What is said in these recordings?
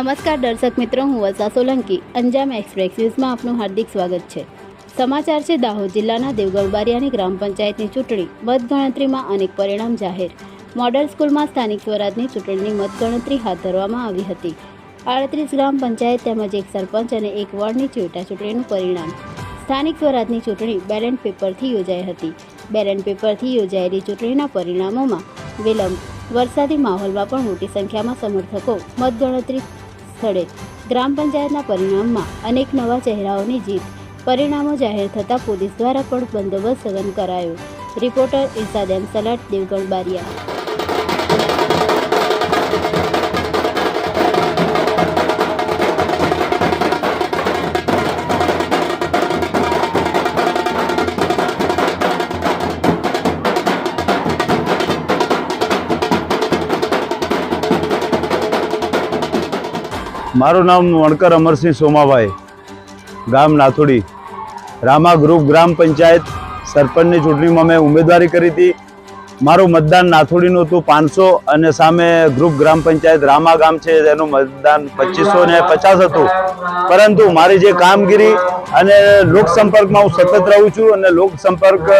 નમસ્કાર દર્શક મિત્રો, હું વર્ષા સોલંકી. અંજામ એક્સપ્રેસ ન્યૂઝમાં આપનું હાર્દિક સ્વાગત છે. સમાચાર છે, દાહોદ જિલ્લાના દેવગઢ બારિયાની ગ્રામ પંચાયતની ચૂંટણી, મતગણતરીમાં અનેક પરિણામ જાહેર. મોડલ સ્કૂલમાં સ્થાનિક સ્વરાજની ચૂંટણીની મતગણતરી હાથ ધરવામાં આવી હતી. આડત્રીસ ગ્રામ પંચાયત તેમજ એક સરપંચ અને એક વોર્ડની ચેટા ચૂંટણીનું પરિણામ. સ્થાનિક સ્વરાજની ચૂંટણી બેલેટ પેપરથી યોજાઈ હતી. બેલેટ પેપરથી યોજાયેલી ચૂંટણીના પરિણામોમાં વિલંબ, વરસાદી માહોલમાં પણ મોટી સંખ્યામાં સમર્થકો મતગણતરી સ્થળે. ગ્રામ પંચાયતના પરિણામમાં અનેક નવા ચહેરાઓની જીત. પરિણામો જાહેર થતાં પોલીસ દ્વારા પણ બંદોબસ્ત સઘન કરાયો. Reporter Irshad M Salat, Devgadh Baria. મારું નામ વણકર અમરસિંહ સોમાભાઈ, ગામ નાથોડી. રામા ગ્રુપ ગ્રામ પંચાયત સરપંચની ચૂંટણીમાં મેં ઉમેદવારી કરી હતી. મારું મતદાન નાથોડીનું હતું પાંચસો અને સામે ગ્રુપ ગ્રામ પંચાયત રામા ગામ છે, તેનું મતદાન પચીસો ને પચાસ હતું. પરંતુ મારી જે કામગીરી અને લોક સંપર્કમાં હું સતત રહું છું અને લોક સંપર્ક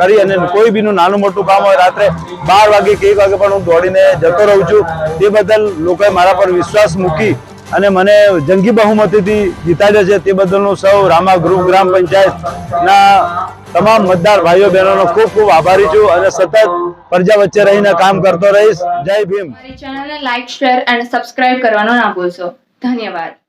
કરી અને કોઈ બીનું નાનું મોટું કામ હોય, રાત્રે બાર વાગે કે એક વાગે પણ હું દોડીને જતો રહું છું. તે બદલ લોકોએ મારા પર વિશ્વાસ મૂકી અને મને જંગી બહુમતીથી જીતાડ્યો છે તે બદલનું સૌ રામા ગ્રુપ ગ્રામ પંચાયતના તમામ મતદાર ભાઈઓ બહેનોનો ખૂબ ખૂબ આભારી છું અને સતત પ્રજા વચ્ચે રહીને કામ કરતો રહીશ. જય ભીમ. ચેનલને લાઈક શેર અને સબસ્ક્રાઇબ કરવાનો ના ભૂલશો. ધન્યવાદ.